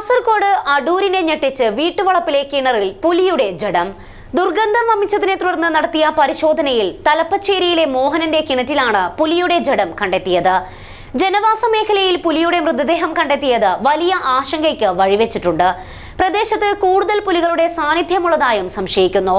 കാസർഗോഡ് അടൂരിനെ ഞെട്ടിച്ച് വീട്ടുവളപ്പിലെ കിണറിൽ പുലിയുടെ ജഡം. ദുർഗന്ധം വമിച്ചതിനെ തുടർന്ന് നടത്തിയ പരിശോധനയിൽ തലപ്പച്ചേരിയിലെ മോഹനന്റെ കിണറ്റിലാണ് പുലിയുടെ ജഡം കണ്ടെത്തിയത്. ജനവാസ മേഖലയിൽ പുലിയുടെ മൃതദേഹം കണ്ടെത്തിയത് വലിയ ആശങ്കയ്ക്ക് വഴിവെച്ചിട്ടുണ്ട്. പ്രദേശത്ത് കൂടുതൽ പുലികളുടെ സാന്നിധ്യമുള്ളതായും സംശയിക്കുന്നു.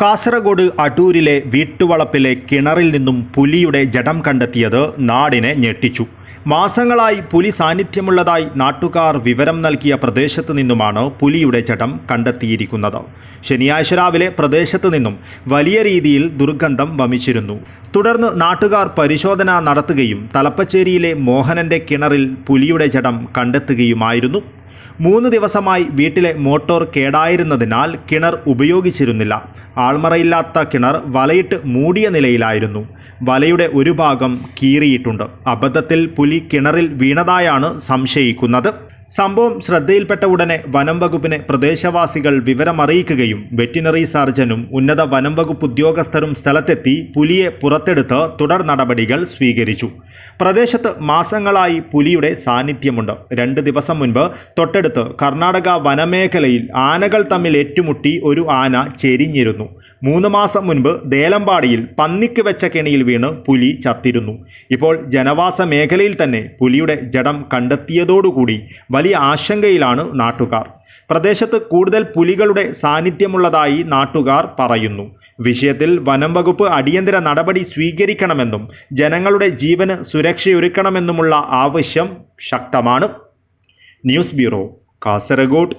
Kasaragod അടൂരിലെ വീട്ടുവളപ്പിലെ കിണറിൽ നിന്നും പുലിയുടെ ജഡം കണ്ടെത്തിയത് നാടിനെ ഞെട്ടിച്ചു. മാസങ്ങളായി പുലി സാന്നിധ്യമുള്ളതായി നാട്ടുകാർ വിവരം നൽകിയ പ്രദേശത്തു നിന്നുമാണ് പുലിയുടെ ജഡം കണ്ടെത്തിയിരിക്കുന്നത്. ശനിയാഴ്ച രാവിലെ പ്രദേശത്തു നിന്നും വലിയ രീതിയിൽ ദുർഗന്ധം വമിച്ചിരുന്നു. തുടർന്ന് നാട്ടുകാർ പരിശോധന നടത്തുകയും തലപ്പച്ചേരിയിലെ മോഹനന്റെ കിണറിൽ പുലിയുടെ ജഡം കണ്ടെത്തുകയുമായിരുന്നു. മൂന്ന് ദിവസമായി വീട്ടിലെ മോട്ടോർ കേടായിരുന്നതിനാൽ കിണർ ഉപയോഗിച്ചിരുന്നില്ല. ആൾമറയില്ലാത്ത കിണർ വലയിട്ട് മൂടിയ നിലയിലായിരുന്നു. വലയുടെ ഒരു ഭാഗം കീറിയിട്ടുണ്ട്. അബദ്ധത്തിൽ പുലി കിണറിൽ വീണതായാണ് സംശയിക്കുന്നത്. സംഭവം ശ്രദ്ധയിൽപ്പെട്ട ഉടനെ വനം വകുപ്പിനെ പ്രദേശവാസികൾ വിവരമറിയിക്കുകയും വെറ്റിനറി സർജനും ഉന്നത വനം വകുപ്പ് ഉദ്യോഗസ്ഥരും സ്ഥലത്തെത്തി പുലിയെ പുറത്തെടുത്ത് തുടർ നടപടികൾ സ്വീകരിച്ചു. പ്രദേശത്ത് മാസങ്ങളായി പുലിയുടെ സാന്നിധ്യമുണ്ട്. രണ്ട് ദിവസം മുൻപ് തൊട്ടടുത്ത് കർണാടക വനമേഖലയിൽ ആനകൾ തമ്മിൽ ഏറ്റുമുട്ടി ഒരു ആന ചെരിഞ്ഞിരുന്നു. മൂന്ന് മാസം മുൻപ് ദേലമ്പാടിയിൽ പന്നിക്ക് വെച്ച കെണിയിൽ വീണ് പുലി ചത്തിരുന്നു. ഇപ്പോൾ ജനവാസ മേഖലയിൽ തന്നെ പുലിയുടെ ജഡം കണ്ടെത്തിയതോടുകൂടി വലിയ ആശങ്കയിലാണ് നാട്ടുകാർ. പ്രദേശത്ത് കൂടുതൽ പുലികളുടെ സാന്നിധ്യമുള്ളതായി നാട്ടുകാർ പറയുന്നു. വിഷയത്തിൽ വനം വകുപ്പ് അടിയന്തര നടപടി സ്വീകരിക്കണമെന്നും ജനങ്ങളുടെ ജീവന് സുരക്ഷയൊരുക്കണമെന്നുമുള്ള ആവശ്യം ശക്തമാണ്. News bureau Kasaragod.